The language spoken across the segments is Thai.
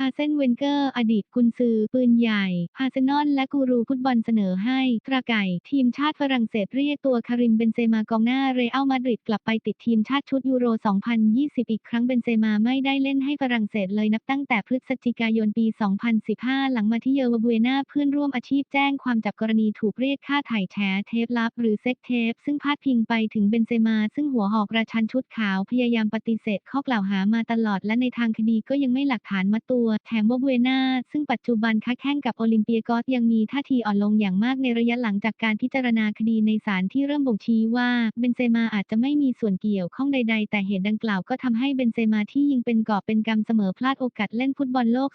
อาเซนเวนเกอร์ อดีตกุนซือ ปืนใหญ่อาเซนอลและกูรูฟุตบอลเสนอให้ตราไก่ ทีมชาติฝรั่งเศสเรียกตัวคาริมเบนเซมากองหน้าเรอัลมาดริดกลับไปติดทีมชาติชุดยูโร 2020 อีกครั้งเบนเซมาไม่ได้เล่นให้ฝรั่งเศสเลยนับตั้งแต่พฤศจิกายนปี 2015 หลังมาที่เยอร์บุเอนาเพื่อนร่วมอาชีพแจ้งความจับกรณีถูกเรียกค่าไถ่แฉเทปลับ หรือเซ็กเทป ซึ่งพาดพิงไปถึงเบนเซมา ซึ่งหัวหอกราชันชุดขาวพยายามปฏิเสธข้อกล่าวหามาตลอดและในทางคดีก็ยังไม่หลักฐานมาตัว แถมว่าบุเอนาซึ่งปัจจุบันค้าแข่งกับโอลิมเปียกอสยังมีท่าทีอ่อนลงอย่างมากในระยะหลังจากการพิจารณาคดีในศาลที่เริ่มบ่งชี้ว่าเบนเซมาอาจจะไม่มีส่วนเกี่ยวข้องใด ๆ แต่เหตุดังกล่าวก็ทำให้เบนเซมาที่ยิงเป็นกอบเป็นกำเสมอพลาดโอกาสเล่นฟุตบอลโลก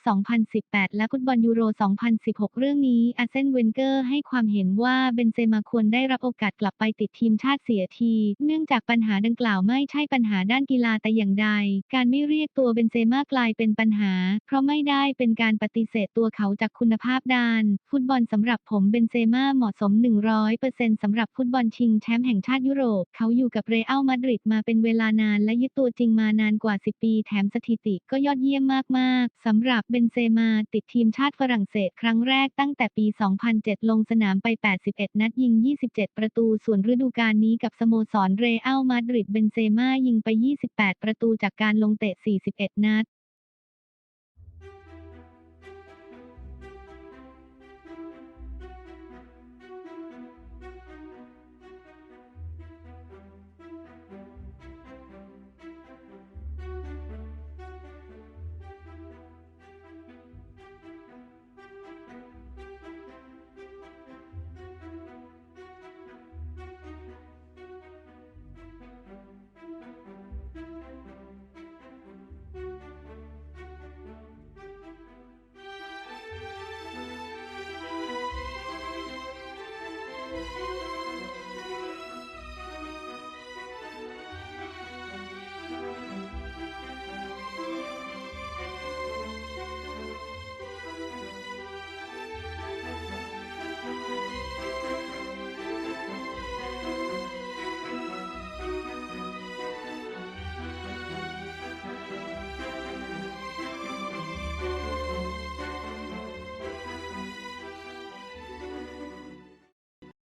2018 และฟุตบอลยูโร 2016 เรื่องนี้อาเซนเวนเกอร์ให้ความเห็นว่าเบนเซมาควรได้รับโอกาสกลับไปติดทีมชาติเสียที เนื่องจากปัญหาดังกล่าวไม่ใช่ปัญหาด้านกีฬาแต่อย่างใด การไม่เรียกตัวเบนเซมากลายเป็นปัญหา เพราะราะไม่ได้เป็นการปฏิเสธตัวเขาจากคุณภาพด้าน ฟุตบอลสำหรับผมเบนเซม่าเหมาะสม 100%สำหรับฟุตบอลชิงแชมป์แห่งชาติยุโรป เขาอยู่กับเรอัลมาดริดมาเป็นเวลานานและยึดตัวจริงมานานกว่า 10 ปี แถมสถิติก็ยอดเยี่ยมมาก ๆ สำหรับเบนเซมาติดทีมชาติฝรั่งเศส ครั้งแรกตั้งแต่ปี 2007 ลงสนามไป 81 นัดยิง 27 ประตู ส่วนฤดูกาลนี้กับสโมสรเรอัลมาดริดเบนเซม่ายิงไป 28 ประตูจากการลงเตะ 41 นัด